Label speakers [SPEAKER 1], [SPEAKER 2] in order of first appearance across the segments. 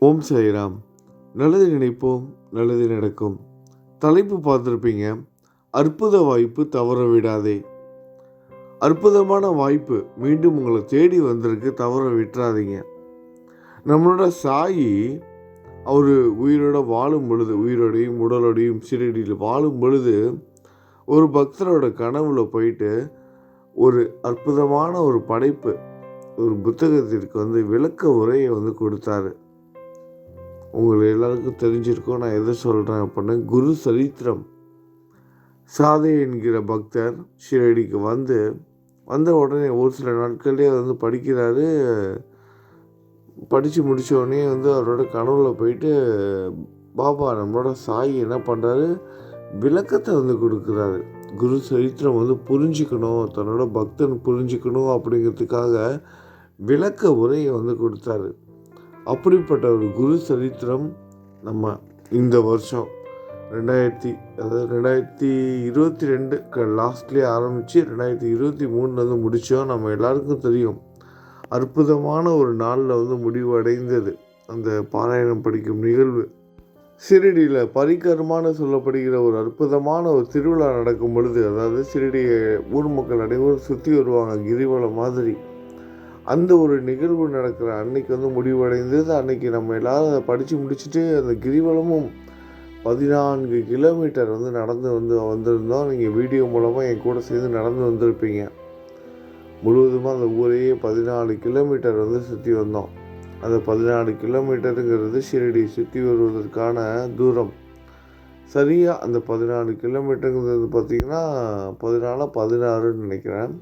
[SPEAKER 1] ஓம் சாய்ராம். நல்லது நினைப்போம் நல்லது நடக்கும். தலைப்பு பார்த்துருப்பீங்க அற்புத வாய்ப்பு தவற விடாதே. அற்புதமான வாய்ப்பு மீண்டும் உங்களை தேடி வந்திருக்கு தவற விட்டுறாதீங்க. நம்மளோட சாயி அவர் உயிரோட வாழும் பொழுது உயிரோடையும் உடலோடையும் சிறடியில் வாழும் பொழுது ஒரு பக்தரோட கனவுல போயிட்டு ஒரு அற்புதமான ஒரு படைப்பு ஒரு புத்தகத்திற்கு வந்து விளக்க உரையை வந்து கொடுத்தாரு. உங்கள் எல்லாருக்கும் தெரிஞ்சிருக்கோம் நான் எதை சொல்கிறேன் அப்படின்னா குரு சரித்திரம். சாதை என்கிற பக்தர் ஷிரடிக்கு வந்து வந்த உடனே ஒரு சில நாட்கள்லேயே வந்து படிக்கிறாரு. படித்து முடித்தோடனே வந்து அவரோட கனவுல போயிட்டு பாபா நம்மளோட சாய் என்ன பண்ணுறாரு விளக்கத்தை வந்து கொடுக்குறாரு. குரு சரித்திரம் வந்து புரிஞ்சுக்கணும் தன்னோட பக்தன் புரிஞ்சுக்கணும் அப்படிங்கிறதுக்காக விளக்க உரையை வந்து கொடுத்தாரு. அப்படிப்பட்ட ஒரு குரு சரித்திரம் நம்ம இந்த வருஷம் ரெண்டாயிரத்தி அதாவது ரெண்டாயிரத்தி இருபத்தி ரெண்டு லாஸ்ட்லேயே ஆரம்பித்து ரெண்டாயிரத்தி இருபத்தி மூணில் வந்து முடித்தோம் நம்ம எல்லாருக்கும் தெரியும். அற்புதமான ஒரு நாளில் வந்து முடிவு அடைந்தது. அந்த பாராயணம் படிக்கும் நிகழ்வு. சிறிடியில் பரிகரமான சொல்லப்படுகிற ஒரு அற்புதமான ஒரு திருவிழா நடக்கும் பொழுது அதாவது சிறிடியை ஊர் மக்கள் அனைவரும் சுற்றி வருவாங்க கிரிவலம் மாதிரி. அந்த ஒரு நிகழ்வு நடக்கிற அன்னைக்கு வந்து முடிவடைந்தது. அன்னைக்கு நம்ம எல்லாரும் அதை படித்து முடிச்சுட்டு அந்த கிரிவலமும் பதினான்கு கிலோமீட்டர் வந்து நடந்து வந்து வந்திருந்தோம். நீங்கள் வீடியோ மூலமாக என் கூட சேர்ந்து நடந்து வந்திருப்பீங்க. முழுவதுமாக அந்த ஊரையே பதினாலு கிலோமீட்டர் வந்து சுற்றி வந்தோம். அந்த பதினாலு கிலோமீட்டருங்கிறது ஷிரடி சுற்றி வருவதற்கான தூரம். சரியாக அந்த பதினாலு கிலோமீட்டருங்கிறது பார்த்திங்கன்னா பதினாலு பதினாறுன்னு நினைக்கிறேன்.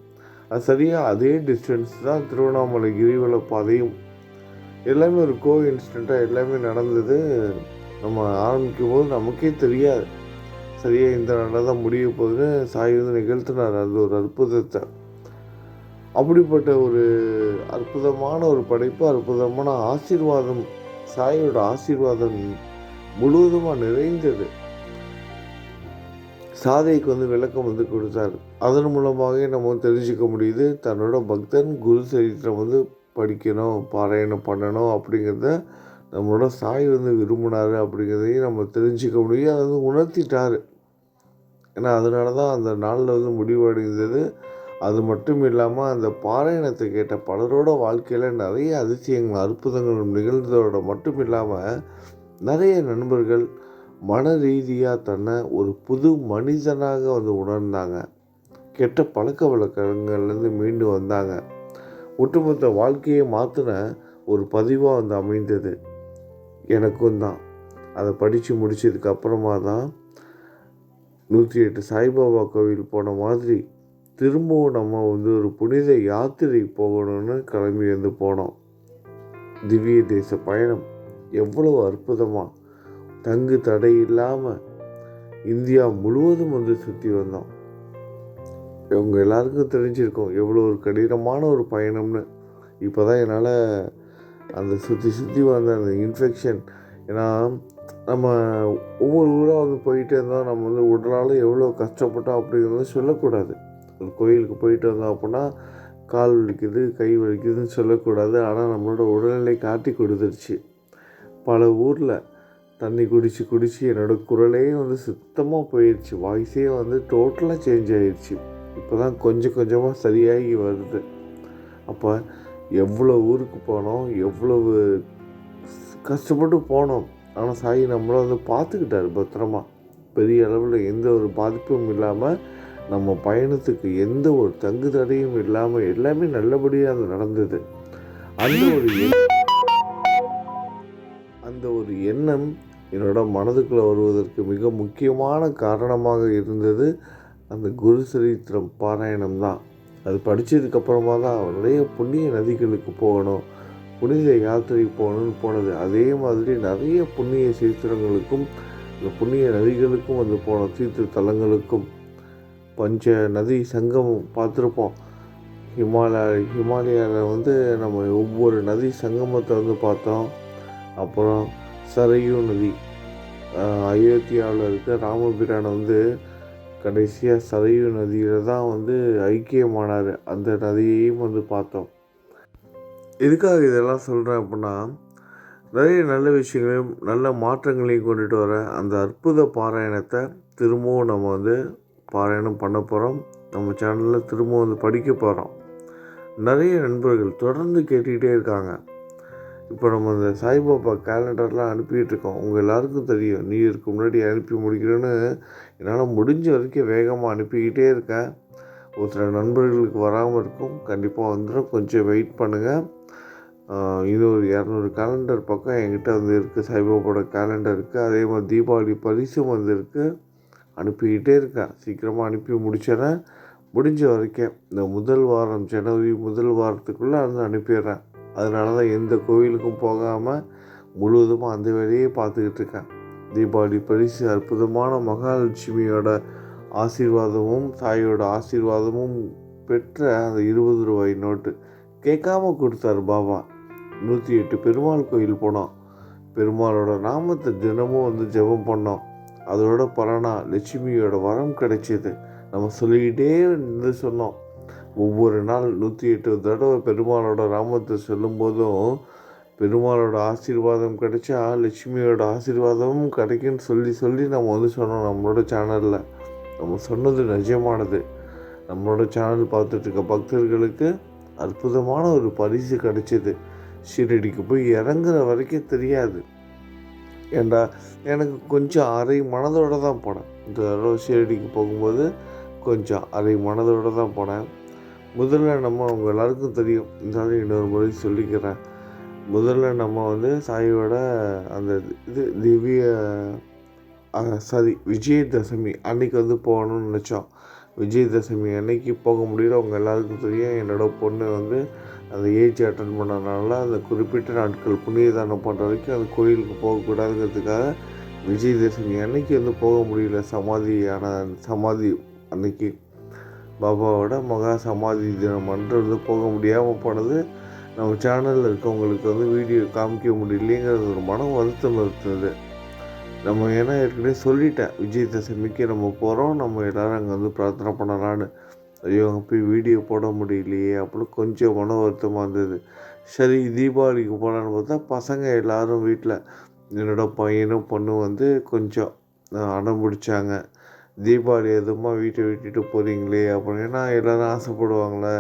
[SPEAKER 1] சரியாக அதே டிஸ்டன்ஸ் தான் திருவண்ணாமலை கிரிவல பாதையும். எல்லாமே ஒரு கோ இன்சிடெண்ட்டாக எல்லாமே நடந்தது. நம்ம ஆரம்பிக்கும் போது நமக்கே தெரியாது. சரியாக இந்த நாளாக தான் முடிய போகுதுன்னு சாய் வந்து நிகழ்த்தினார். அது ஒரு அற்புதத்தை. அப்படிப்பட்ட ஒரு அற்புதமான ஒரு படைப்பு அற்புதமான ஆசீர்வாதம் சாயோட ஆசீர்வாதம் முழுவதுமாக நிறைந்தது. சாதைக்கு வந்து விளக்கம் வந்து கொடுத்தார். அதன் மூலமாக நம்ம தெரிஞ்சுக்க முடியுது தன்னோட பக்தன் குரு சரித்திரம் வந்து படிக்கணும் பாராயணம் பண்ணணும் அப்படிங்கிறத நம்மளோட சாய் வந்து விரும்பினார் அப்படிங்கிறதையும் நம்ம தெரிஞ்சுக்க முடியும். அதை வந்து உணர்த்திட்டார். ஏன்னா அதனால தான் அந்த நாளில் வந்து முடிவடைந்தது அது மட்டும் இல்லாமல் அந்த பாராயணத்தை கேட்ட பலரோட வாழ்க்கையில் நிறைய அதிசயங்கள் அற்புதங்கள் நிகழ்ந்ததோட மட்டும் இல்லாமல் நிறைய நண்பர்கள் மன ரீதியாக தன்னை ஒரு புது மனிதனாக வந்து உணர்ந்தாங்க. கெட்ட பழக்க வழக்கங்கள்லேருந்து மீண்டு வந்தாங்க. ஒட்டுமொத்த வாழ்க்கையை மாற்றின ஒரு பதிவாக வந்து அமைந்தது. எனக்கும் தான். அதை படித்து முடித்ததுக்கு அப்புறமா தான் நூற்றி எட்டு சாய்பாபா கோவில் போன மாதிரி திரும்பவும் நம்ம வந்து ஒரு புனித யாத்திரை போகணும்னு கிளம்பி வந்து போனோம். திவ்ய தேச பயணம் எவ்வளோ அற்புதமாக தங்கு தடை இல்லாமல் இந்தியா முழுவதும் வந்து சுற்றி வந்தோம். இவங்க எல்லாருக்கும் தெரிஞ்சிருக்கோம் எவ்வளோ ஒரு கடினமான ஒரு பயணம்னு. இப்போ தான் என்னால் அந்த சுற்றி சுற்றி வந்த அந்த இன்ஃபெக்ஷன் ஏன்னா நம்ம ஒவ்வொரு ஊராக வந்து போயிட்டே இருந்தோம் நம்ம வந்து உடலால் எவ்வளோ கஷ்டப்பட்டோம் அப்படிங்கிறத சொல்லக்கூடாது. ஒரு கோயிலுக்கு போயிட்டு வந்தோம் அப்படின்னா கால் வலிக்குது கை வலிக்குதுன்னு சொல்லக்கூடாது. ஆனால் நம்மளோட உடல்நிலை காட்டி கொடுத்துருச்சு. பல ஊரில் தண்ணி குடித்து குடித்து என்னோடய குரலே வந்து சுத்தமாக போயிடுச்சு வாய்ஸே வந்து டோட்டலாக சேஞ்ச் ஆகிடுச்சு இப்போ தான் கொஞ்சம் கொஞ்சமாக சரியாகி வருது. அப்போ எவ்வளோ ஊருக்கு போனோம் எவ்வளவு கஷ்டப்பட்டு போனோம். ஆனால் சாய் நம்மளை வந்து பார்த்துக்கிட்டாரு பத்திரமா. பெரிய அளவில் எந்த ஒரு பாதிப்பும் இல்லாமல் நம்ம பயணத்துக்கு எந்த ஒரு தங்கு தடையும் இல்லாமல் எல்லாமே நல்லபடியாக அது நடந்தது. அந்த ஒரு அந்த ஒரு எண்ணம் என்னோட மனதுக்குள்ளே வருவதற்கு மிக முக்கியமான காரணமாக இருந்தது அந்த குரு சரித்திரம் பாராயணம் தான். அது படித்ததுக்கப்புறமா தான் நிறைய புண்ணிய நதிகளுக்கு போகணும் புனித யாத்திரைக்கு போகணும்னு போனது. அதே மாதிரி நிறைய புண்ணிய சரித்திரங்களுக்கும் இந்த புண்ணிய நதிகளுக்கும் வந்து போன தீர்த்த தலங்களுக்கும் பஞ்ச நதி சங்கமம் பார்த்துருப்போம். ஹிமாலய ஹிமாலயாவில் வந்து நம்ம ஒவ்வொரு நதி சங்கமத்தை வந்து பார்த்தோம். அப்புறம் சரையூ நதி. அயோத்தியாவில் இருக்க ராமபிரான் வந்து கடைசியாக சரையூ நதியில் தான் வந்து ஐக்கியமானார். அந்த நதியையும் வந்து பார்த்தோம். எதுக்காக இதெல்லாம் சொல்கிறேன் அப்படின்னா நிறைய நல்ல விஷயங்களையும் நல்ல மாற்றங்களையும் கொண்டுட்டு வர அந்த அற்புத பாராயணத்தை திரும்பவும் நம்ம வந்து பாராயணம் பண்ண போகிறோம் நம்ம சேனலில் திரும்பவும் வந்து படிக்க போகிறோம் நிறைய நண்பர்கள் தொடர்ந்து கேட்டுக்கிட்டே இருக்காங்க. இப்போ நம்ம இந்த சாய்பாபா கேலண்டர்லாம் அனுப்பிட்டு இருக்கோம் உங்கள் எல்லாருக்கும் தெரியும். நீ இதுக்கு முன்னாடி அனுப்பி முடிக்கிறேன்னு என்னால் முடிஞ்ச வரைக்கும் வேகமாக அனுப்பிக்கிட்டே இருக்கேன். ஒரு சில நண்பர்களுக்கு வராமல் இருக்கும். கண்டிப்பாக வந்துடும் கொஞ்சம் வெயிட் பண்ணுங்கள் இது ஒரு இரநூறு கேலண்டர் பக்கம் என்கிட்ட வந்து இருக்குது சாய்பாபாவோட கேலண்டர் இருக்குது அதே மாதிரி தீபாவளி பரிசும் வந்திருக்கு அனுப்பிக்கிட்டே இருக்கேன். சீக்கிரமாக அனுப்பி முடிச்சிடறேன். முடிஞ்ச வரைக்கும் இந்த முதல் வாரம் ஜனவரி முதல் வாரத்துக்குள்ளே வந்து அனுப்பிடுறேன். அதனால தான் எந்த கோவிலுக்கும் போகாமல் முழுவதுமாக அந்த வேலையே பார்த்துக்கிட்டு இருக்கேன். தீபாவளி பரிசு அற்புதமான மகாலட்சுமியோட ஆசீர்வாதமும் தாயோட ஆசீர்வாதமும் பெற்ற அந்த இருபது ரூபாய் நோட்டு கேட்காம கொடுத்தார் பாபா. நூற்றி எட்டு பெருமாள் கோயில் போனோம். பெருமாளோட நாமத்தை தினமும் வந்து ஜெபம் பண்ணோம். அதோட பலனா லட்சுமியோட வரம் கிடைச்சிது. நம்ம சொல்லிக்கிட்டே இருந்து சொன்னோம். ஒவ்வொரு நாள் நூற்றி எட்டு தடவை பெருமாளோட நாமத்தை சொல்லும்போதும் பெருமாளோட ஆசீர்வாதம் கிடைச்சா லட்சுமியோட ஆசீர்வாதமும் கிடைக்குன்னு சொல்லி சொல்லி நம்ம வந்து சொன்னோம் நம்மளோட சேனலில் நம்ம சொன்னது நிஜமானது. நம்மளோட சேனல் பார்த்துட்ருக்க பக்தர்களுக்கு அற்புதமான ஒரு பரிசு கிடைச்சிது. ஷீரடிக்கு போய் இறங்குற வரைக்கும் தெரியாது. ஏண்டா எனக்கு கொஞ்சம் அரை மனதோடு தான் போனேன். இந்த தடவை ஷீரடிக்கு போகும்போது கொஞ்சம் அரை மனதோடு தான் போனேன். முதல்ல நம்ம அவங்க எல்லாருக்கும் தெரியும். இருந்தாலும் இன்னொரு முறை சொல்லிக்கிறேன். முதல்ல நம்ம வந்து சாயோட அந்த இது திவ்ய சாரி விஜயதசமி அன்னைக்கு வந்து போகணும்னு நினச்சோம். விஜயதசமி அன்னைக்கு போக முடியல. அவங்க எல்லாருக்கும் தெரியும். என்னோடய பொண்ணு வந்து அந்த ஏஜ் அட்டன் பண்ணனால அந்த குறிப்பிட்ட நாட்கள் புண்ணிய தானம் பண்ணுற வரைக்கும் அந்த கோயிலுக்கு போகக்கூடாதுங்கிறதுக்காக விஜயதசமி அன்னைக்கு வந்து போக முடியல. சமாதியான சமாதி அன்னைக்கு. பாபாவோட மகா சமாதி தினம் அன்று போக முடியாமல் போனது நம்ம சேனலில் இருக்கவங்களுக்கு வந்து வீடியோ காமிக்க முடியலைங்கிறது ஒரு மனம் வருத்தம் இருந்தது. நம்ம ஏன்னா ஏற்கனவே சொல்லிட்டேன் விஜயதசமிக்கு நம்ம போகிறோம் நம்ம எல்லோரும் அங்கே வந்து பிரார்த்தனை பண்ணலான்னு ஐயோ அங்கே போய் வீடியோ போட முடியலையே அப்படின்னு கொஞ்சம் மன வருத்தமாக இருந்தது. சரி தீபாவளிக்கு போகலான்னு பார்த்தா பசங்க எல்லோரும் வீட்டில் என்னோடய பையனும் பொண்ணும் வந்து கொஞ்சம் அடம் பிடிச்சாங்க. தீபாவளி எதுவுமா வீட்டை விட்டுட்டு போகிறீங்களே அப்படின்னா எல்லோரும் ஆசைப்படுவாங்களே.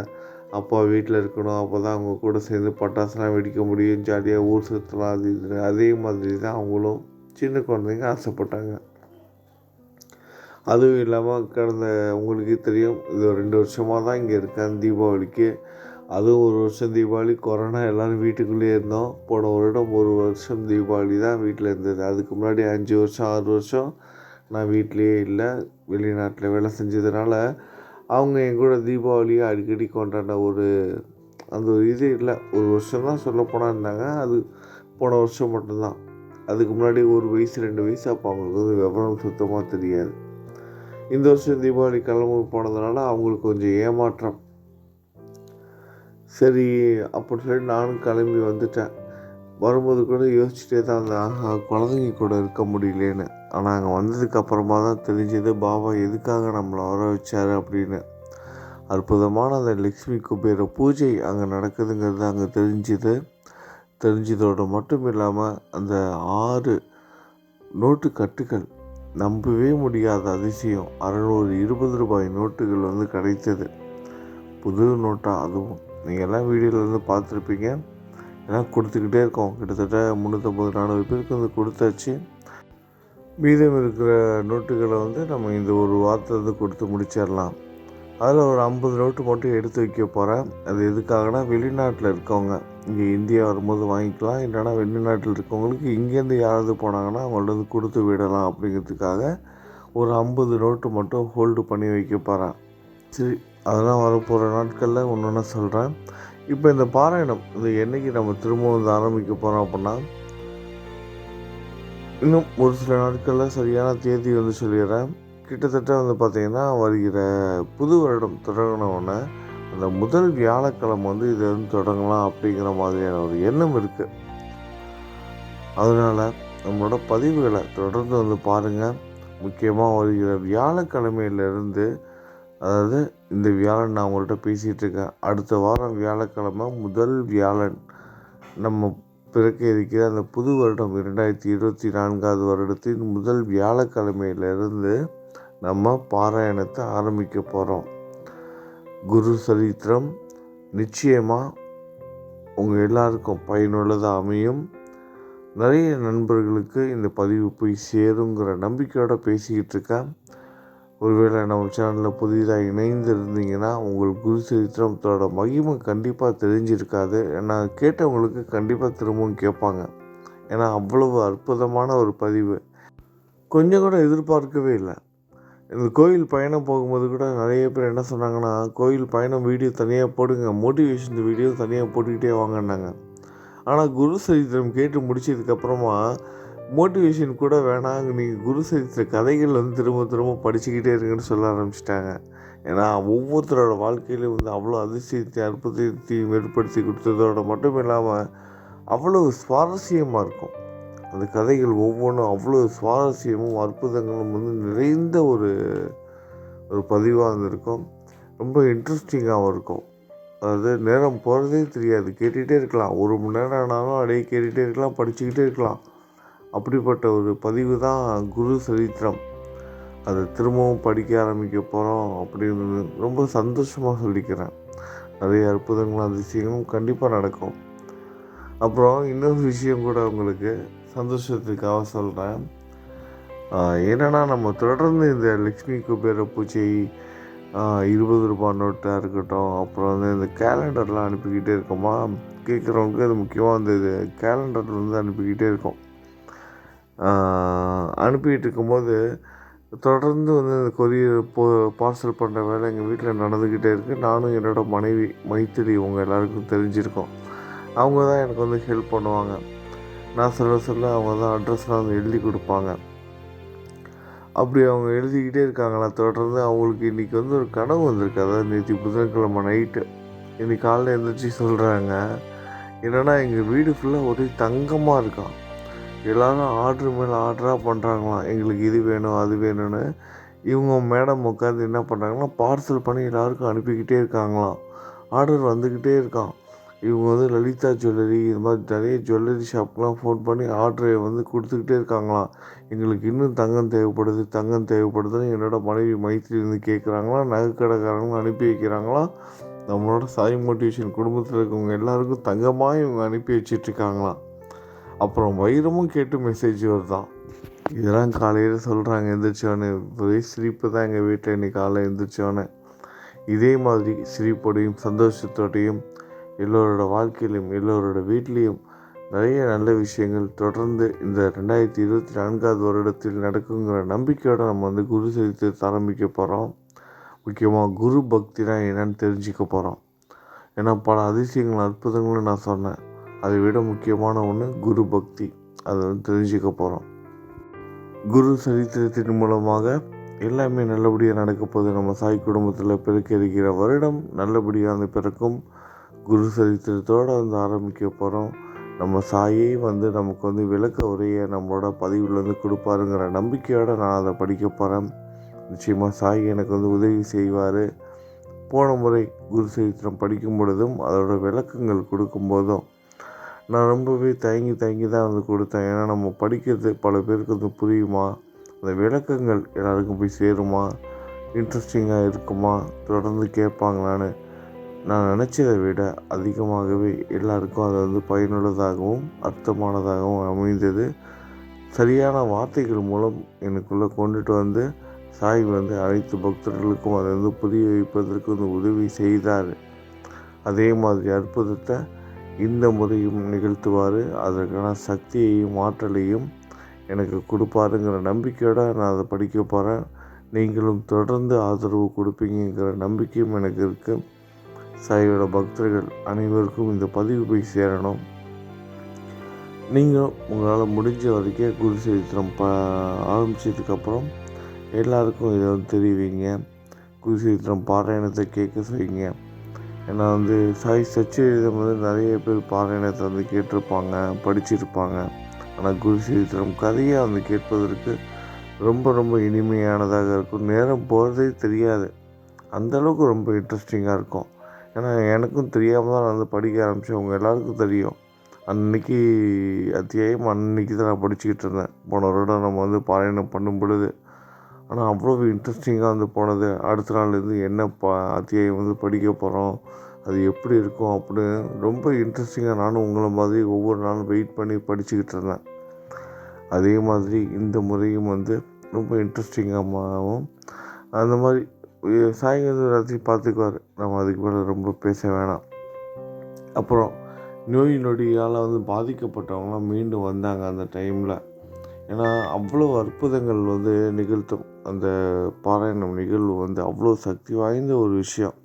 [SPEAKER 1] அப்பா வீட்டில் இருக்கணும் அப்போ தான் அவங்க கூட சேர்ந்து பட்டாசுலாம் வெடிக்க முடியும் ஜாலியாக ஊர் சுற்றலாம் அது இது அதே மாதிரி தான் அவங்களும் சின்ன குழந்தைங்க ஆசைப்பட்டாங்க. அதுவும் இல்லாமல் கடந்த உங்களுக்கு தெரியும் இது ரெண்டு வருஷமாக தான் இங்கே இருக்கேன் தீபாவளிக்கு. அதுவும் ஒரு வருஷம் தீபாவளி கொரோனா எல்லோரும் வீட்டுக்குள்ளேயே இருந்தோம். போன வருடம் ஒரு வருஷம் தீபாவளி தான் வீட்டில் இருந்தது. அதுக்கு முன்னாடி அஞ்சு வருஷம் ஆறு வருஷம் நான் வீட்லேயே இல்லை வெளிநாட்டில் வேலை செஞ்சதுனால அவங்க என் கூட தீபாவளியை அடிக்கடி கொண்டாடின ஒரு அந்த ஒரு இது இல்லை. ஒரு வருஷம் தான் சொல்லப்போனால் இருந்தாங்க. அது போன வருஷம் மட்டும்தான். அதுக்கு முன்னாடி ஒரு வயசு ரெண்டு வயசு அப்போ அவங்களுக்கு வந்து விவரம் சுத்தமாக தெரியாது. இந்த வருஷம் தீபாவளி கிளம்பு போனதுனால அவங்களுக்கு கொஞ்சம் ஏமாற்றம். சரி அப்படின்னு சொல்லி நானும் கிளம்பி வந்துட்டேன். வரும்போது கூட யோசிச்சுட்டே தான் இருந்தேன். குழந்தைங்க கூட இருக்க முடியலேன்னு. ஆனால் அங்கே வந்ததுக்கு அப்புறமா தான் தெரிஞ்சது பாபா எதுக்காக நம்மளை வர வச்சார்? அப்படின்னு. அற்புதமான அந்த லக்ஷ்மி குபேர பூஜை அங்கே நடக்குதுங்கிறது அங்கே தெரிஞ்சுது. தெரிஞ்சதோடு மட்டும் இல்லாமல் அந்த ஆறு நோட்டு கட்டுகள் நம்பவே முடியாத அதிசயம். அறநூறு இருபது ரூபாய் நோட்டுகள் வந்து கிடைத்தது. புது நோட்டாக அதுவும். நீங்கள் எல்லாம் வீடியோலேருந்து பார்த்துருப்பீங்க. எல்லாம் கொடுத்துக்கிட்டே இருக்கோம். கிட்டத்தட்ட முந்நூற்றம்பது நானூறு பேருக்கு வந்து கொடுத்தாச்சு. மீதம் இருக்கிற நோட்டுகளை வந்து நம்ம இந்த ஒரு வாரத்தில் வந்து கொடுத்து முடிச்சிடலாம். அதில் ஒரு ஐம்பது நோட்டு மட்டும் எடுத்து வைக்க போகிறேன். அது எதுக்காகனா வெளிநாட்டில் இருக்கவங்க. இங்கே இந்தியா வரும்போது வாங்கிக்கலாம். இல்லைனா வெளிநாட்டில் இருக்கவங்களுக்கு இங்கேருந்து யாராவது போனாங்கன்னா அவங்கள்ட்ட வந்து கொடுத்து விடலாம் அப்படிங்கிறதுக்காக ஒரு ஐம்பது நோட்டு மட்டும் ஹோல்டு பண்ணி வைக்க போகிறேன். சரி அதெல்லாம் வரப்போகிற நாட்களில் ஒன்று ஒன்று சொல்கிறேன். இப்போ இந்த பாராயணம் இது என்றைக்கு நம்ம திரும்ப வந்து ஆரம்பிக்க போகிறோம் அப்படின்னா இன்னும் ஒரு சில நாட்களில் சரியான தேதி வந்து சொல்லிடுறேன். கிட்டத்தட்ட வந்து பார்த்திங்கன்னா வருகிற புது வருடம் தொடங்கினவுடனே அந்த முதல் வியாழக்கிழமை வந்து இதை வந்து தொடங்கலாம் அப்படிங்கிற மாதிரியான ஒரு எண்ணம் இருக்குது அதனால் நம்மளோட பதிவுகளை தொடர்ந்து வந்து பாருங்கள் முக்கியமாக வருகிற வியாழக்கிழமையிலேருந்து அதாவது இந்த வியாழன் நான் உங்கள்கிட்ட பேசிகிட்டு இருக்கேன். அடுத்த வாரம் வியாழக்கிழமை முதல் வியாழன் நம்ம பிறக்க இருக்கிற அந்த புது வருடம் இரண்டாயிரத்தி இருபத்தி நான்காவது வருடத்தின் முதல் வியாழக்கிழமையிலிருந்து நம்ம பாராயணத்தை ஆரம்பிக்க போகிறோம் குரு சரித்திரம் நிச்சயமாக உங்கள் எல்லாருக்கும் பயனுள்ளதாக அமையும். நிறைய நண்பர்களுக்கு இந்த பதிவு போய் சேருங்கிற நம்பிக்கையோடு பேசிக்கிட்டு இருக்கேன். ஒருவேளை நம்ம சேனலில் புதிதாக இணைந்து இருந்தீங்கன்னா உங்களுக்கு குரு சரித்திரத்தோட மகிமை கண்டிப்பாக தெரிஞ்சிருக்காது. ஏன்னா கேட்டவங்களுக்கு கண்டிப்பாக திரும்பவும் கேட்பாங்க. ஏன்னா அவ்வளவு அற்புதமான ஒரு பதிவு. கொஞ்சம் கூட எதிர்பார்க்கவே இல்லை. இந்த கோயில் பயணம் போகும்போது கூட நிறைய பேர் என்ன சொன்னாங்கன்னா கோயில் பயணம் வீடியோ தனியாக போடுங்க மோட்டிவேஷன் வீடியோ தனியாக போட்டுக்கிட்டே வாங்கினாங்க ஆனால் குரு சரித்திரம் கேட்டு முடிச்சதுக்கப்புறமா மோட்டிவேஷன் கூட வேணாங்க. நீங்கள் குரு சரித்திர கதைகள் வந்து திரும்ப திரும்ப படிச்சுக்கிட்டே இருங்கன்னு சொல்ல ஆரம்பிச்சிட்டாங்க. ஏன்னா ஒவ்வொருத்தரோட வாழ்க்கையிலும் வந்து அவ்வளோ அதிசயத்தை அற்புதத்தையும் ஏற்படுத்தி கொடுத்ததோட மட்டும் இல்லாமல் அவ்வளோ சுவாரஸ்யமாக இருக்கும். அந்த கதைகள் ஒவ்வொன்றும் அவ்வளோ சுவாரஸ்யமும் அற்புதங்களும் வந்து நிறைந்த ஒரு ஒரு பதிவாக இருந்திருக்கும். ரொம்ப இன்ட்ரெஸ்டிங்காகவும் இருக்கும். அதாவது நேரம் போகிறதே தெரியாது. கேட்டுகிட்டே இருக்கலாம். ஒரு மணி நேரம் ஆனாலும் அப்படியே கேட்டுகிட்டே இருக்கலாம் படிச்சுக்கிட்டே இருக்கலாம். அப்படிப்பட்ட ஒரு பதிவு தான் குரு சரித்திரம். அதை திரும்பவும் படிக்க ஆரம்பிக்க போகிறோம் அப்படின்னு ரொம்ப சந்தோஷமாக சொல்லிக்கிறேன். நிறைய அற்புதங்களும் அதிசயங்களும் கண்டிப்பாக நடக்கும். அப்புறம் இன்னொரு விஷயம் கூட உங்களுக்கு சந்தோஷத்துக்காக சொல்கிறேன் என்னென்னா நம்ம தொடர்ந்து இந்த லக்ஷ்மி குபேர பூஜை இருபது ரூபா நோட்டாக இருக்கட்டும் அப்புறம் வந்து இந்த கேலண்டர்லாம் அனுப்பிக்கிட்டே இருக்கோமா? கேட்குறவங்களுக்கு அது முக்கியமாக அந்த இது கேலண்டர் வந்து அனுப்பிக்கிட்டே இருக்கோம். அனுப்பிக்கிட்டு இருக்கும்போது தொடர்ந்து வந்து இந்த கொரியர் போ பார்சல் பண்ணுற வேலை எங்கள் வீட்டில் நடந்துக்கிட்டே இருக்குது நானும் என்னோடய மனைவி மைத்திரி இவங்க எல்லாருக்கும் தெரிஞ்சிருக்கோம். அவங்க தான் எனக்கு வந்து ஹெல்ப் பண்ணுவாங்க. நான் சொல்ல சொல்ல அவங்க தான் அட்ரஸ்லாம் வந்து எழுதி கொடுப்பாங்க. அப்படி அவங்க எழுதிக்கிட்டே இருக்காங்களா? தொடர்ந்து அவங்களுக்கு இன்றைக்கி வந்து ஒரு கனவு வந்திருக்கு. அதாவது நேற்று புதன்கிழமை நைட்டு இன்றைக்கி காலையில் எழுந்திரிச்சி சொல்கிறாங்க என்னென்னா எங்கள் வீடு ஃபுல்லாக ஒரே தங்கமாக இருக்கான் எல்லோரும் ஆர்ட்ரு மேலே ஆர்டராக பண்ணுறாங்களாம் எங்களுக்கு இது வேணும் அது வேணும்னு. இவங்க மேடம் உட்காந்து என்ன பண்ணுறாங்கன்னா பார்சல் பண்ணி எல்லாருக்கும் அனுப்பிக்கிட்டே இருக்காங்களாம். ஆர்டர் வந்துக்கிட்டே இருக்கான் இவங்க வந்து லலிதா ஜுவல்லரி இது மாதிரி நிறைய ஜுவல்லரி ஷாப்லாம் ஃபோன் பண்ணி ஆர்டரை வந்து கொடுத்துக்கிட்டே இருக்காங்களாம். எங்களுக்கு இன்னும் தங்கம் தேவைப்படுது தங்கம் தேவைப்படுதுன்னு என்னோடய மனைவி மைத்திரி வந்து கேட்குறாங்களாம் நகை கடைக்காரங்களும் அனுப்பி வைக்கிறாங்களாம். நம்மளோட சாய் மோட்டிவேஷன் குடும்பத்தில் இருக்கவங்க எல்லாருக்கும் தங்கமாக இவங்க அனுப்பி வச்சிட்ருக்காங்களாம் அப்புறம் வைரமும் கேட்டு மெசேஜ் வருதான் இதெல்லாம் காலையில் சொல்கிறாங்க எந்திரிச்சோன்னே ஒரே சிரிப்பு தான் எங்கள் வீட்டில் இன்றைக்கி காலையில் எழுந்திரிச்சோன்னே இதே மாதிரி சிரிப்போடையும் சந்தோஷத்தோடையும் எல்லோரோட வாழ்க்கையிலும் எல்லோரோட வீட்லேயும் நிறைய நல்ல விஷயங்கள் தொடர்ந்து இந்த ரெண்டாயிரத்தி இருபத்தி நான்காவது வருடத்தில் நடக்குங்கிற நம்பிக்கையோடு நம்ம வந்து குரு சரித்திரத்தை ஆரம்பிக்க போகிறோம் முக்கியமாக குரு பக்தினா என்னன்னு தெரிஞ்சுக்க போகிறோம் ஏன்னா பல அதிசயங்கள் அற்புதங்களும் நான் சொன்னேன். அதை விட முக்கியமான ஒன்று குரு பக்தி. அதை வந்து தெரிஞ்சுக்க போகிறோம் குரு சரித்திரத்தின் மூலமாக எல்லாமே நல்லபடியாக நடக்கப்போது நம்ம சாய் குடும்பத்தில் பிறக்க இருக்கிற வருடம் நல்லபடியாக வந்து பிறக்கும். குரு சரித்திரத்தோடு வந்து ஆரம்பிக்க போகிறோம் நம்ம சாயை வந்து நமக்கு வந்து விளக்க உரையை நம்மளோட பதிவில் வந்து கொடுப்பாருங்கிற நம்பிக்கையோடு நான் அதை படிக்க போகிறேன் நிச்சயமாக சாய் எனக்கு வந்து உதவி செய்வார். போன முறை குரு சரித்திரம் படிக்கும் பொழுதும் அதோட விளக்கங்கள் கொடுக்கும்போதும் நான் ரொம்பவே தயங்கி தயங்கி தான் வந்து கொடுத்தேன். ஏன்னா நம்ம படிக்கிறது பல பேருக்கு வந்து புரியுமா? அந்த விளக்கங்கள் எல்லாருக்கும் போய் சேருமா? இன்ட்ரெஸ்டிங்காக இருக்குமா? தொடர்ந்து கேட்பாங்களான்னு நான் நினச்சதை விட அதிகமாகவே எல்லாருக்கும் அது வந்து பயனுள்ளதாகவும் அர்த்தமானதாகவும் அமைந்தது. சரியான வார்த்தைகள் மூலம் எனக்குள்ளே கொண்டுட்டு வந்து சாய் வந்து அனைத்து பக்தர்களுக்கும் அதை வந்து புரிய வைப்பதற்கு வந்து உதவி செய்தார். அதே மாதிரி அற்புதத்தை இந்த முறையும் நிகழ்த்துவார். அதற்கான சக்தியையும் ஆற்றலையும் எனக்கு கொடுப்பாருங்கிற நம்பிக்கையோடு நான் அதை படிக்க போகிறேன் நீங்களும் தொடர்ந்து ஆதரவு கொடுப்பீங்கிற நம்பிக்கையும் எனக்கு இருக்குது சாயோட பக்தர்கள் அனைவருக்கும் இந்த பதிவு போய் சேரணும். நீங்கள் உங்களால் முடிஞ்ச வரைக்கும் குரு சரித்திரம் ப ஆரம்பித்ததுக்கப்புறம் எல்லாருக்கும் இதை வந்து தெரிவிங்க. குரு சரித்திரம் பாராயணத்தை கேட்க செய்யுங்க ஏன்னா வந்து சாய் சச்சரிதம் வந்து நிறைய பேர் பாராயணத்தை வந்து கேட்டிருப்பாங்க படிச்சிருப்பாங்க. ஆனால் குரு சரித்திரம் கதையாக வந்து கேட்பதற்கு ரொம்ப ரொம்ப இனிமையானதாக இருக்கும். நேரம் போகிறதே தெரியாது. அந்தளவுக்கு ரொம்ப இன்ட்ரெஸ்டிங்காக இருக்கும். ஏன்னா எனக்கும் தெரியாமல் தான் நான் வந்து படிக்க ஆரம்பித்தேன் உங்கள் எல்லாருக்கும் தெரியும். அன்னைக்கு அத்தியாயம் அன்னைக்கு தான் நான் படிச்சுக்கிட்டு இருந்தேன். போன வருடம் நம்ம வந்து பாராயணம் பண்ணும் பொழுது ஆனால் அவ்வளோ இன்ட்ரெஸ்டிங்காக வந்து போனது. அடுத்த நாள்லேருந்து என்ன பா அத்தியாயம் வந்து படிக்க போகிறோம் அது எப்படி இருக்கும் அப்படின்னு ரொம்ப இன்ட்ரெஸ்டிங்காக நானும் உங்களை மாதிரி ஒவ்வொரு நாளும் வெயிட் பண்ணி படிச்சுக்கிட்டு இருந்தேன். அதே மாதிரி இந்த முறையும் வந்து ரொம்ப இன்ட்ரெஸ்டிங்காகவும் அந்த மாதிரி சாயங்காலம் ராத்திரி பார்த்துக்குவார். நம்ம அதுக்கு மேலே ரொம்ப பேச வேணாம். அப்புறம் நோய் நொடியால் வந்து பாதிக்கப்பட்டவங்களாம் மீண்டும் வந்தாங்க அந்த டைமில் ஏன்னா அவ்வளோ அற்புதங்கள் வந்து நிகழ்த்தும். அந்த பாராயணம் நிகழ்வு வந்து அவ்வளோ சக்தி வாய்ந்த ஒரு விஷயம்.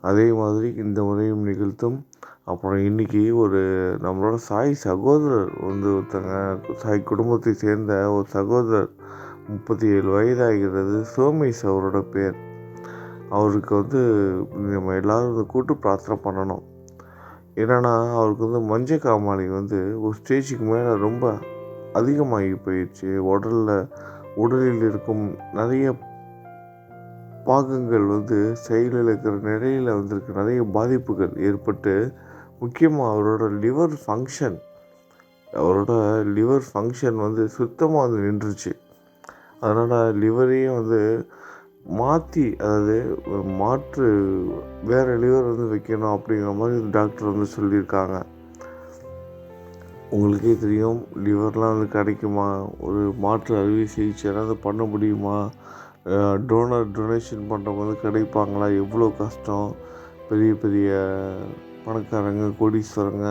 [SPEAKER 1] அதே மாதிரி இந்த முறையும் நிகழ்த்தும். அப்புறம் இன்றைக்கி ஒரு நம்மளோட சாய் சகோதரர் வந்து ஒருத்தங்க சாய் குடும்பத்தை சேர்ந்த ஒரு சகோதரர் முப்பத்தி ஏழு வயதாகிறது சோமேஷ் அவரோட பேர். அவருக்கு வந்து நம்ம எல்லோரும் வந்து கூட்டு பிரார்த்தனை பண்ணணும். என்னன்னா அவருக்கு வந்து மஞ்ச காமாலை வந்து ஒரு ஸ்டேஜுக்கு மேலே ரொம்ப அதிகமாகி போயிடுச்சு. உடலில் உடலில் இருக்கும் நிறைய பாகங்கள் வந்து செயலில் இருக்கிற நிலையில் வந்திருக்கு நிறைய பாதிப்புகள் ஏற்பட்டு முக்கியமாக அவரோட லிவர் ஃபங்க்ஷன் அவரோட லிவர் ஃபங்க்ஷன் வந்து சுத்தமாக வந்து நின்றுச்சு. அதனால் லிவரையும் வந்து மாற்றி அதாவது மாற்று வேறு லிவர் வந்து வைக்கணும் அப்படிங்கிற மாதிரி டாக்டர் வந்து சொல்லியிருக்காங்க. உங்களுக்கே தெரியும் லிவர்லாம் வந்து கிடைக்குமா? ஒரு மாற்று அறுவை சிகிச்சை ஏதாவது பண்ண முடியுமா? டோனர் டொனேஷன் பண்ணுறவங்க வந்து கிடைப்பாங்களா? எவ்வளோ கஷ்டம்? பெரிய பெரிய பணக்காரங்க கோடீஸ்வரங்க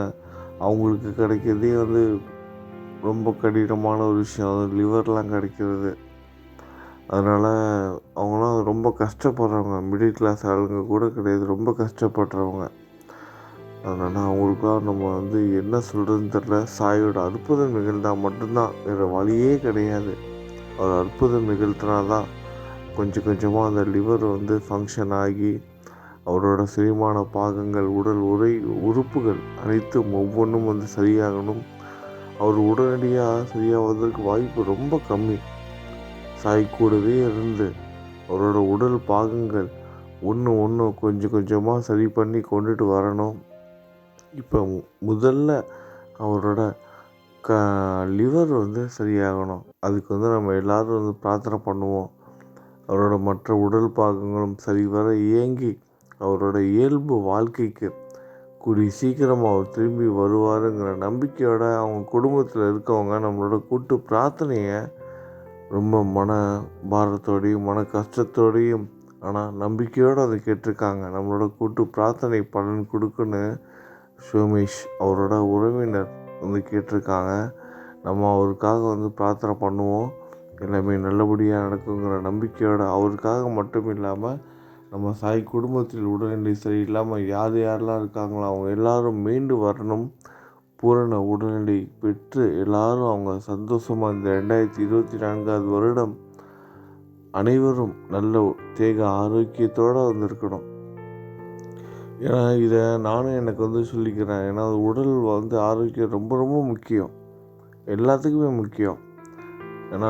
[SPEAKER 1] அவங்களுக்கு கிடைக்கிறதே வந்து ரொம்ப கடினமான ஒரு விஷயம். அது லிவர்லாம் கிடைக்கிறது. அதனால் அவங்களாம் ரொம்ப கஷ்டப்படுறவங்க. மிடில் கிளாஸ் ஆளுங்க கூட கிடையாது. ரொம்ப கஷ்டப்படுறவங்க. அதனால் அவங்களுக்குலாம் நம்ம வந்து என்ன சொல்கிறதுன்னு தெரில சாயோட அற்புதம் நிகழ்ந்தால் மட்டும்தான் வேறு வழியே கிடையாது. அவர் அற்புதம் நிகழ்த்தினா தான் கொஞ்சம் கொஞ்சமாக அந்த லிவர் வந்து ஃபங்க்ஷன் ஆகி அவரோட செரிமான பாகங்கள் உடல் உரை உறுப்புகள் அனைத்தும் ஒவ்வொன்றும் வந்து சரியாகணும். அவர் உடனடியாக சரியாவதற்கு வாய்ப்பு ரொம்ப கம்மி. சாய் கூடவே இருந்து அவரோட உடல் பாகங்கள் ஒன்று ஒன்று கொஞ்சம் கொஞ்சமாக சரி பண்ணி கொண்டுட்டு வரணும். இப்போ முதல்ல அவரோட க லிவர் வந்து சரியாகணும். அதுக்கு வந்து நம்ம எல்லோரும் வந்து பிரார்த்தனை பண்ணுவோம். அவரோட மற்ற உடல் பாகங்களும் சரிவர இயங்கி அவரோட இயல்பு வாழ்க்கைக்கு கூடி சீக்கிரமாக அவர் திரும்பி வருவாருங்கிற நம்பிக்கையோட அவங்க குடும்பத்தில் இருக்கவங்க நம்மளோட கூட்டு பிரார்த்தனையை ரொம்ப மன பாரத்தோடையும் மன கஷ்டத்தோடையும் ஆனால் நம்பிக்கையோடு அதை கேட்டிருக்காங்க. நம்மளோட கூட்டு பிரார்த்தனை பலன் கொடுக்குன்னு சோமேஷ் அவரோட உறவினர் வந்து கேட்டிருக்காங்க. நம்ம அவருக்காக வந்து பிரார்த்தனை பண்ணுவோம். எல்லாமே நல்லபடியாக நடக்குங்கிற நம்பிக்கையோட அவருக்காக மட்டும் இல்லாமல் நம்ம சாய் குடும்பத்தில் உடல்நிலை சரியில்லாமல் யார் யாரெல்லாம் இருக்காங்களோ அவங்க எல்லாரும் மீண்டு வரணும். பூரண உடல்நிலை பெற்று எல்லாரும் அவங்க சந்தோஷமாக இந்த ரெண்டாயிரத்தி இருபத்தி நான்காவது வருடம் அனைவரும் நல்ல தேக ஆரோக்கியத்தோடு வந்திருக்கணும். ஏன்னா இதை நானும் எனக்கு வந்து சொல்லிக்கிறேன். ஏன்னா உடல் வந்து ஆரோக்கியம் ரொம்ப ரொம்ப முக்கியம். எல்லாத்துக்குமே முக்கியம். ஏன்னா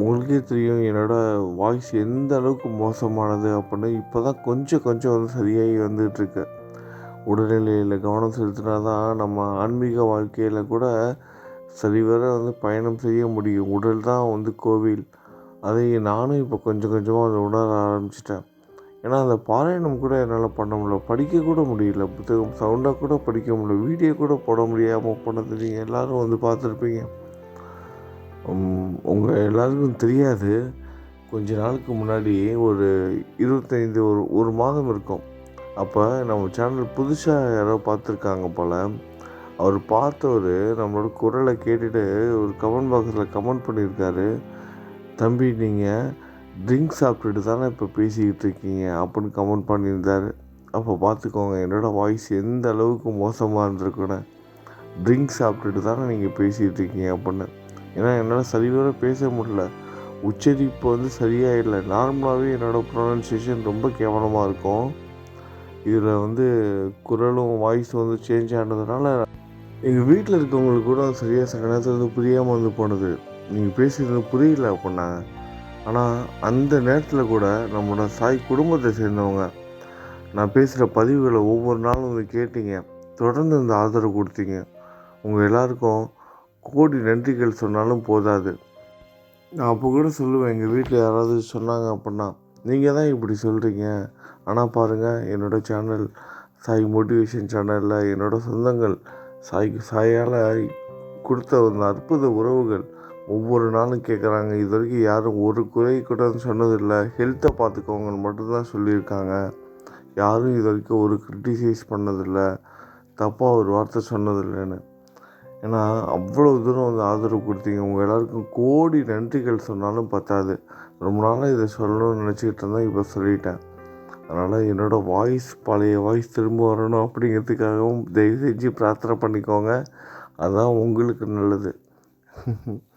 [SPEAKER 1] உங்களுக்கே தெரியும் என்னோடய வாய்ஸ் எந்த அளவுக்கு மோசமானது அப்படின்னு இப்போ தான் கொஞ்சம் கொஞ்சம் வந்து சரியாகி வந்துகிட்ருக்கு. உடல்நிலையில் கவனம் செலுத்தினா தான் நம்ம ஆன்மீக வாழ்க்கையில் கூட சரிவர வந்து பயணம் செய்ய முடியும். உடல் தான் வந்து கோவில். அதை நானும் இப்போ கொஞ்சம் கொஞ்சமாக அதை உணர ஆரம்பிச்சிட்டேன். ஏன்னா அந்த பாராயணம் கூட என்னால் பண்ண முடியல. படிக்கக்கூட முடியல. புத்தகம் சவுண்டாக கூட படிக்க முடியல. வீடியோ கூட போட முடியாமல் போனது நீங்கள் எல்லோரும் வந்து பார்த்துருப்பீங்க. உங்கள் எல்லாருக்கும் தெரியாது. கொஞ்ச நாளுக்கு முன்னாடி ஒரு இருபத்தைந்து ஒரு ஒரு மாதம் இருக்கும். அப்போ நம்ம சேனல் புதுசாக யாரோ பார்த்துருக்காங்க போல். அவர் பார்த்தவர் நம்மளோட குரலை கேட்டுட்டு ஒரு கமெண்ட் பாக்ஸில் கமெண்ட் பண்ணியிருக்காரு. தம்பி நீங்கள் ட்ரிங்க் சாப்பிட்டுட்டு தானே இப்போ பேசிக்கிட்டு இருக்கீங்க? அப்படின்னு கமெண்ட் பண்ணியிருந்தார். அப்போ பார்த்துக்கோங்க என்னோடய வாய்ஸ் எந்த அளவுக்கு மோசமாக இருந்திருக்குன்னு. ட்ரிங்க் சாப்பிட்டுட்டு தானே நீங்கள் பேசிகிட்டு இருக்கீங்க அப்படின்னு. ஏன்னா என்னால் சரிவர பேச முடியல. உச்சரிப்பு வந்து சரியாக இல்லை நார்மலாகவே என்னோடய ப்ரொனன்சியேஷன் ரொம்ப கேவலமாக இருக்கும். இதில் வந்து குரலும் வாய்ஸும் வந்து சேஞ்ச் ஆனதுனால எங்கள் வீட்டில் இருக்கவங்களுக்கு கூட சரியாக சில நேரத்தில் வந்து புரியாமல் வந்து போனது. நீங்கள் பேசுகிறது புரியல அப்படின்னாங்க. ஆனால் அந்த நேரத்தில் கூட நம்மளோட சாய் குடும்பத்தை சேர்ந்தவங்க. நான் பேசுகிற பதிவுகளை ஒவ்வொரு நாளும் வந்து கேட்டீங்க. தொடர்ந்து இந்த ஆதரவு கொடுத்தீங்க. உங்கள் எல்லாருக்கும் கோடி நன்றிகள் சொன்னாலும் போதாது. நான் அப்போ கூட சொல்லுவேன் எங்கள் வீட்டில் யாராவது சொன்னாங்க அப்படின்னா நீங்கள் தான் இப்படி சொல்கிறீங்க ஆனால் பாருங்கள் என்னோடய சேனல் சாய் மோட்டிவேஷன் சேனலில் என்னோடய சொந்தங்கள் சாய் சாயால் கொடுத்த அந்த அற்புத உறவுகள் ஒவ்வொரு நாளும் கேட்குறாங்க இது வரைக்கும் யாரும் ஒரு குறை கூட சொன்னதில்லை. ஹெல்த்தை பார்த்துக்கோங்கன்னு மட்டும்தான் சொல்லியிருக்காங்க. யாரும் இது வரைக்கும் ஒரு க்ரிட்டிசைஸ் பண்ணதில்லை. தப்பாக ஒரு வார்த்தை சொன்னதில்லைன்னு. ஏன்னா அவ்வளோ தூரம் வந்து ஆதரவு கொடுத்தீங்க. உங்கள் எல்லாருக்கும் கோடி நன்றிகள் சொன்னாலும் பத்தாது. ரொம்ப நாளாக இதை சொல்லணும்னு நினச்சிக்கிட்டு இருந்தேன். இப்போ சொல்லிட்டேன். அதனால் என்னோடய வாய்ஸ் பழைய வாய்ஸ் திரும்ப வரணும் அப்படிங்கிறதுக்காகவும் தயவு செஞ்சு பிரார்த்தனை பண்ணிக்கோங்க. அதுதான் உங்களுக்கு நல்லது.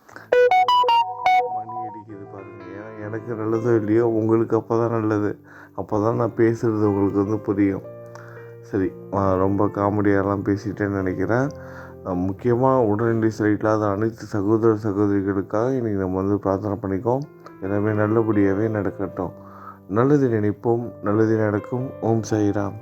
[SPEAKER 1] எனக்கு நல்லதோ இல்லையோ உங்களுக்கு அப்போ தான் நல்லது. அப்போ தான் நான் பேசுகிறது உங்களுக்கு வந்து புரியும். சரி நான் ரொம்ப காமெடியாலாம் பேசிட்டேன்னு நினைக்கிறேன். முக்கியமாக உடனடி சரியில்லாத அனைத்து சகோதர சகோதரிகளுக்காக இன்றைக்கி நம்ம வந்து பிரார்த்தனை பண்ணிக்கோம் எல்லாமே நல்லபடியாகவே நடக்கட்டும். நல்லது நினைப்போம் நல்லது நடக்கும். ஓம் சாய்ராம்.